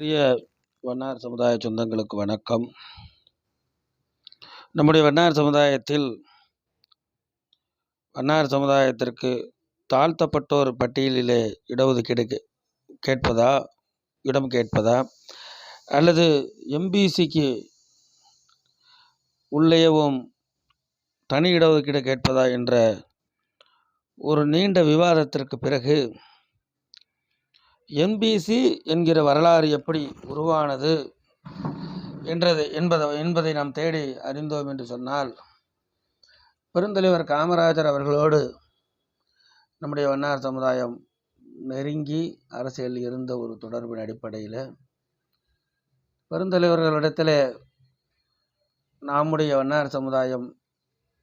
பெரிய வண்ணார் சமுதாய சொந்தங்களுக்கு வணக்கம். நம்முடைய வண்ணார் சமுதாயத்தில் வண்ணார் சமுதாயத்திற்கு தாழ்த்தப்பட்டோர் பட்டியலிலே இடஒதுக்கீடு கே கேட்பதா? இடம் கேட்பதா? அல்லது எம்பிசிக்கு உள்ளேயும் தனி இடஒதுக்கீடு கேட்பதா? என்ற ஒரு நீண்ட விவாதத்திற்கு பிறகு என்பிசி என்கிற வரலாறு எப்படி உருவானது என்றது என்பதை என்பதை நாம் தேடி அறிந்தோம் என்று சொன்னால் பெருந்தலைவர் காமராஜர் அவர்களோடு நம்முடைய வண்ணார் சமுதாயம் நெருங்கி அரசியலில் இருந்த ஒரு தொடர்பின் அடிப்படையில் பெருந்தலைவர்களிடத்தில் நம்முடைய வண்ணார் சமுதாயம்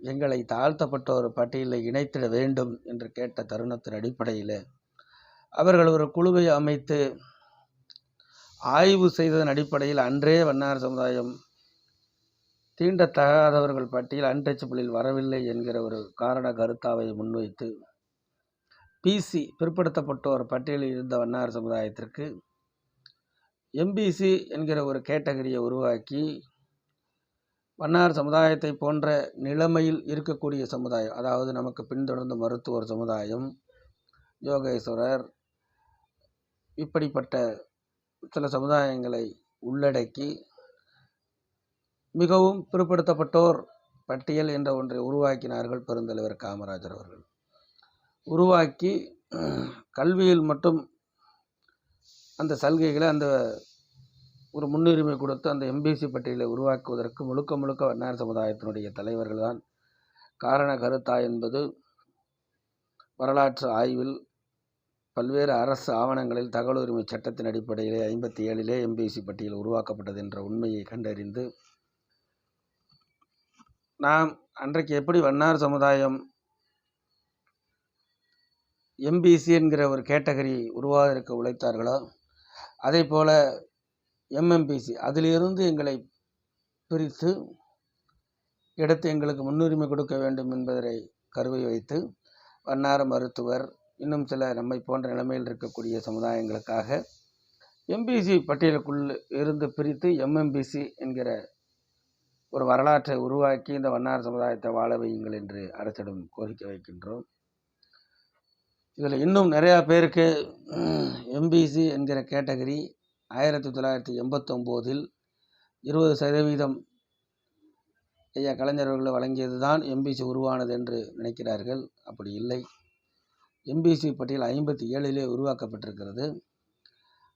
எங்களை தாழ்த்தப்பட்ட ஒரு பட்டியலில் இணைத்திட வேண்டும் என்று கேட்ட தருணத்தின் அடிப்படையில் அவர்கள் ஒரு குழுவை அமைத்து ஆய்வு செய்ததன் அடிப்படையில் அன்றே வண்ணார் சமுதாயம் தீண்டத்தகாதவர்கள் பட்டியல் அன்டச்சபிளில் வரவில்லை என்கிற ஒரு காரண கருத்தாவை முன்வைத்து பிசி பிற்படுத்தப்பட்டோர் பட்டியலில் இருந்த வண்ணார் சமுதாயத்திற்கு எம்பிசி என்கிற ஒரு கேட்டகரியை உருவாக்கி வண்ணார் சமுதாயத்தை போன்ற நிலைமையில் இருக்கக்கூடிய சமுதாயம் அதாவது நமக்கு பின்தொடர்ந்த மருத்துவர் சமுதாயம் யோகேஸ்வரர் இப்படிப்பட்ட சில சமுதாயங்களை உள்ளடக்கி மிகவும் பிற்படுத்தப்பட்டோர் பட்டியல் என்ற ஒன்றை உருவாக்கினார்கள் பெருந்தலைவர் காமராஜர் அவர்கள். உருவாக்கி கல்வியில் மட்டும் அந்த சலுகைகளை அந்த ஒரு முன்னுரிமை கொடுத்து அந்த எம்பிசி பட்டியலை உருவாக்குவதற்கு முழுக்க முழுக்க வண்ணார் சமுதாயத்தினுடைய தலைவர்கள் தான். காரண கருத்தா என்பது வரலாற்று ஆய்வில் பல்வேறு அரசு ஆவணங்களில் தகவல் உரிமை சட்டத்தின் அடிப்படையிலே ஐம்பத்தி ஏழிலே எம்பிசி பட்டியல் உருவாக்கப்பட்டது என்ற உண்மையை கண்டறிந்து நாம் அன்றைக்கு எப்படி வண்ணார் சமுதாயம்? எம்பிசி என்கிற ஒரு கேட்டகரி உருவாவதற்கு உழைத்தார்களோ? அதே போல் எம்எம்பிசி அதிலிருந்து எங்களை பிரித்து எடுத்து எங்களுக்கு முன்னுரிமை கொடுக்க வேண்டும் என்பதை கருவை வைத்து வண்ணார மருத்துவர் இன்னும் சில நம்மை போன்ற நிலைமையில் இருக்கக்கூடிய சமுதாயங்களுக்காக எம்பிசி பட்டியலுக்குள் இருந்து பிரித்து எம்எம்பிசி என்கிற ஒரு வரலாற்றை உருவாக்கி இந்த வண்ணார் சமுதாயத்தை வாழ வையுங்கள் என்று அரசிடம் கோரிக்கை வைக்கின்றோம். இதில் இன்னும் நிறையா பேருக்கு எம்பிசி என்கிற கேட்டகரி ஆயிரத்தி தொள்ளாயிரத்தி எண்பத்தொம்போதில் இருபது சதவீதம் ஐயா கலைஞர்கள் வழங்கியது தான் எம்பிசி உருவானது என்று நினைக்கிறார்கள். அப்படி இல்லை. எம்பிசி பட்டியல் ஐம்பத்தி ஏழிலே உருவாக்கப்பட்டிருக்கிறது.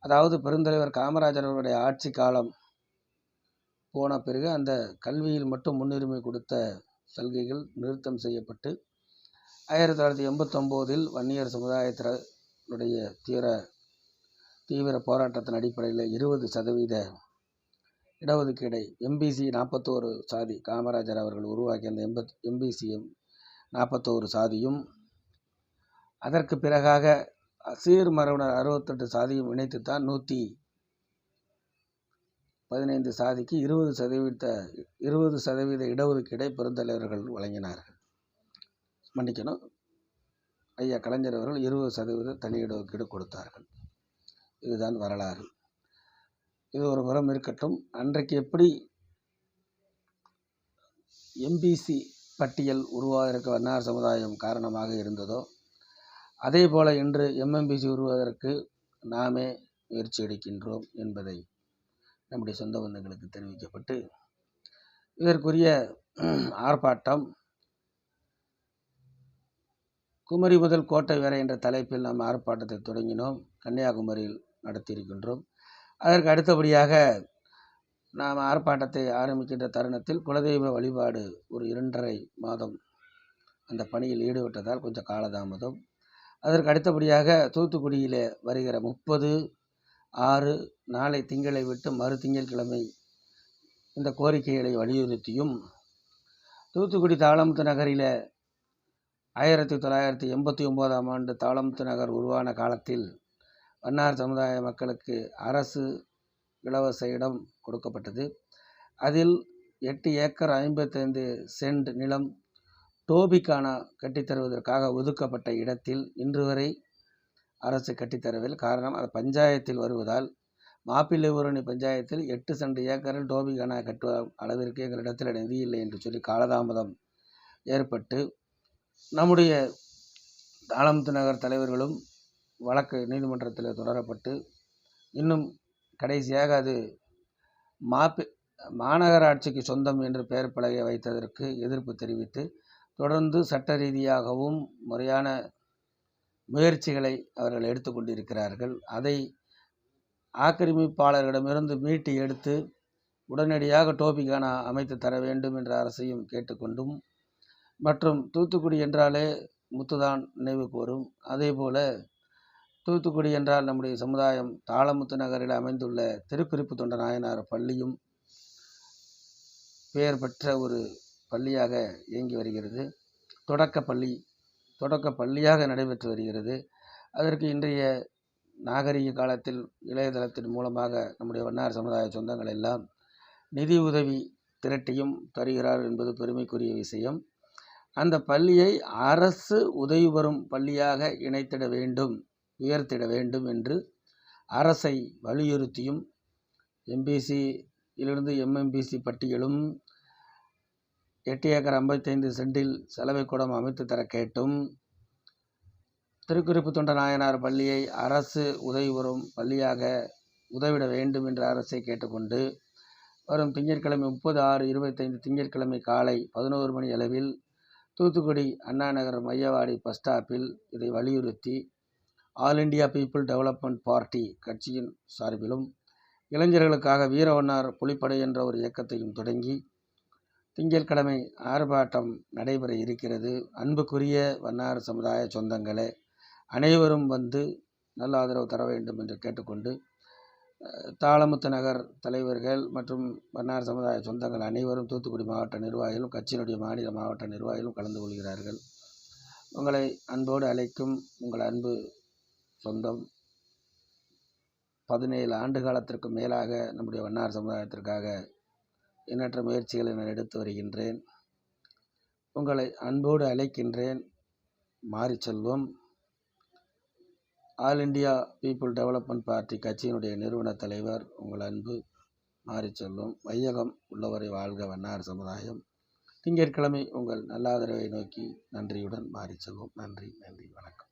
அதாவது பெருந்தலைவர் காமராஜர் அவருடைய ஆட்சி காலம் போன பிறகு அந்த கல்வியில் மட்டும் முன்னுரிமை கொடுத்த சலுகைகள் நிறுத்தம் செய்யப்பட்டு ஆயிரத்தி தொள்ளாயிரத்தி எண்பத்தொம்போதில் வன்னியர் சமுதாயத்தினுடைய தீவிர தீவிர போராட்டத்தின் அடிப்படையில் இருபது சதவீத இடஒதுக்கீடை எம்பிசி நாற்பத்தோரு சாதி காமராஜர் அவர்கள் உருவாக்கிய அந்த எண்பத் எம்பிசியும் நாற்பத்தோரு சாதியும் அதற்கு பிறகாக சீர் மரபினர் அறுபத்தெட்டு சாதியும் இணைத்துத்தான் நூற்றி பதினைந்து சாதிக்கு இருபது சதவீத இருபது சதவீத இடஒதுக்கீடை பெருந்தலைவர்கள் வழங்கினார்கள். மன்னிக்கணும். ஐயா கலைஞர் அவர்கள் இருபது சதவீத தனி இடஒதுக்கீடு கொடுத்தார்கள். இதுதான் வரலாறு. இது ஒரு புறம் இருக்கட்டும். அன்றைக்கு எப்படி எம்பிசி பட்டியல் உருவாக இருக்க வண்ணார் சமுதாயம் காரணமாக இருந்ததோ அதே போல் இன்று எம்எம்பிசி உருவாவதற்கு நாமே முயற்சி எடுக்கின்றோம் என்பதை நம்முடைய சொந்த பந்தங்களுக்கு தெரிவிக்கப்பட்டு இதற்குரிய ஆர்ப்பாட்டம் குமரி முதல் கோட்டை வரை என்ற தலைப்பில் நாம் ஆர்ப்பாட்டத்தை தொடங்கினோம் கன்னியாகுமரியில் நடத்தியிருக்கின்றோம். அதற்கு அடுத்தபடியாக நாம் ஆர்ப்பாட்டத்தை ஆரம்பிக்கின்ற தருணத்தில் குலதெய்வ வழிபாடு ஒரு இரண்டரை மாதம் அந்த பணியில் ஈடுபட்டதால் கொஞ்சம் காலதாமதம். அதற்கு அடுத்தபடியாக தூத்துக்குடியில் வருகிற முப்பது ஆறு நாளை திங்களை விட்டு மறு திங்கட்கிழமை இந்த கோரிக்கைகளை வலியுறுத்தியும் தூத்துக்குடி தாளமுத்து நகரில் ஆயிரத்தி தொள்ளாயிரத்தி எண்பத்தி ஒம்போதாம் ஆண்டு தாளமுத்து நகர் உருவான காலத்தில் வண்ணார் சமுதாய மக்களுக்கு அரசு இலவச இடம் கொடுக்கப்பட்டது. அதில் எட்டு ஏக்கர் ஐம்பத்தைந்து சென்ட் நிலம் டோபிக்கான கட்டித்தருவதற்காக ஒதுக்கப்பட்ட இடத்தில் இன்று வரை அரசு கட்டித்தரவில்லை காரணம் அது பஞ்சாயத்தில் வருவதால் மாப்பிள்ளை ஊரணி பஞ்சாயத்தில் எட்டு சென்ட் ஏக்கரில் டோபிகானா கட்டுவ அளவிற்கு எங்களிடத்தில் நிதி இல்லை என்று சொல்லி காலதாமதம் ஏற்பட்டு நம்முடைய தாளமுத்து நகர் தலைவர்களும் வழக்கு நீதிமன்றத்தில் தொடரப்பட்டு இன்னும் கடைசியாக அது மாப்பி மாநகராட்சிக்கு சொந்தம் என்று பெயர் பலகை வைத்ததற்கு எதிர்ப்பு தெரிவித்து தொடர்ந்து சட்ட ரீதியாகவும் முறையான முயற்சிகளை அவர்கள் எடுத்துக்கொண்டிருக்கிறார்கள் அதை ஆக்கிரமிப்பாளர்களிடமிருந்து மீட்டு எடுத்து உடனடியாக டோபிகானா அமைத்து தர வேண்டும் என்ற அரசையும் கேட்டுக்கொண்டும் மற்றும் தூத்துக்குடி என்றாலே முத்துதான் நினைவுக்கு வரும் அதேபோல தூத்துக்குடி என்றால் நம்முடைய சமுதாயம் தாளமுத்து நகரில் அமைந்துள்ள திருக்குறிப்பு தொண்ட நாயனார் பள்ளியும் பெயர் பெற்ற ஒரு பள்ளியாக இயங்கி வருகிறது. தொடக்க பள்ளி தொடக்க பள்ளியாக நடைபெற்று வருகிறது. அதற்கு இன்றைய நாகரிக காலத்தில் இளையதளத்தின் மூலமாக நம்முடைய வண்ணார் சமுதாய சொந்தங்கள் எல்லாம் நிதி உதவி திரட்டியும் தருகிறார் என்பது பெருமைக்குரிய விஷயம். அந்த பள்ளியை அரசு உதவி பெறும் பள்ளியாக இணைத்திட வேண்டும் உயர்த்திட வேண்டும் என்று அரசை வலியுறுத்தியும் எம்பிசியிலிருந்து எம்எம்பிசி பட்டியலும் எட்டு ஏக்கர் ஐம்பத்தைந்து சென்டில் செலவை கூடம் அமைத்து தர கேட்டும். திருக்குறிப்பு தொண்ட நாயனார் பள்ளியை அரசு உதவி வரும் பள்ளியாக உதவிட வேண்டும் என்று அரசை கேட்டுக்கொண்டு வரும் திங்கட்கிழமை முப்பது ஆறு இருபத்தைந்து திங்கட்கிழமை காலை பதினோரு மணி அளவில் தூத்துக்குடி அண்ணா நகர் மையவாடி பஸ் ஸ்டாப்பில் இதை வலியுறுத்தி all India people development party கட்சியின் சார்பிலும் இளைஞர்களுக்காக வீரவண்ணார் புலிப்படை என்ற ஒரு இயக்கத்தையும் தொடங்கி திங்கட்கிழமை ஆர்ப்பாட்டம் நடைபெற இருக்கிறது. அன்புக்குரிய வண்ணார் சமுதாய சொந்தங்களே அனைவரும் வந்து நல்ல ஆதரவு தர வேண்டும் என்று கேட்டுக்கொண்டு தாளமுத்து நகர் தலைவர்கள் மற்றும் வண்ணார் சமுதாய சொந்தங்கள் அனைவரும் தூத்துக்குடி மாவட்ட நிர்வாகிகளும் கட்சியினுடைய மாநில மாவட்ட நிர்வாகிகளும் கலந்து கொள்கிறார்கள். உங்களை அன்போடு அழைக்கும் உங்கள் அன்பு சொந்தம் பதினேழு ஆண்டு காலத்திற்கு மேலாக நம்முடைய வண்ணார் சமுதாயத்திற்காக எண்ணற்ற முயற்சிகளை நான் எடுத்து வருகின்றேன். உங்களை அன்போடு அழைக்கின்றேன். Mari Selvam. All India people development party கட்சியினுடைய நிறுவன தலைவர் உங்கள் அன்பு மாறி செல்வம். வையகம் உள்ளவரை வாழ்க வண்ணார் சமுதாயம். திங்கட்கிழமை உங்கள் நல்லாதரவை நோக்கி நன்றியுடன் மாறி செல்வோம். நன்றி நன்றி வணக்கம்.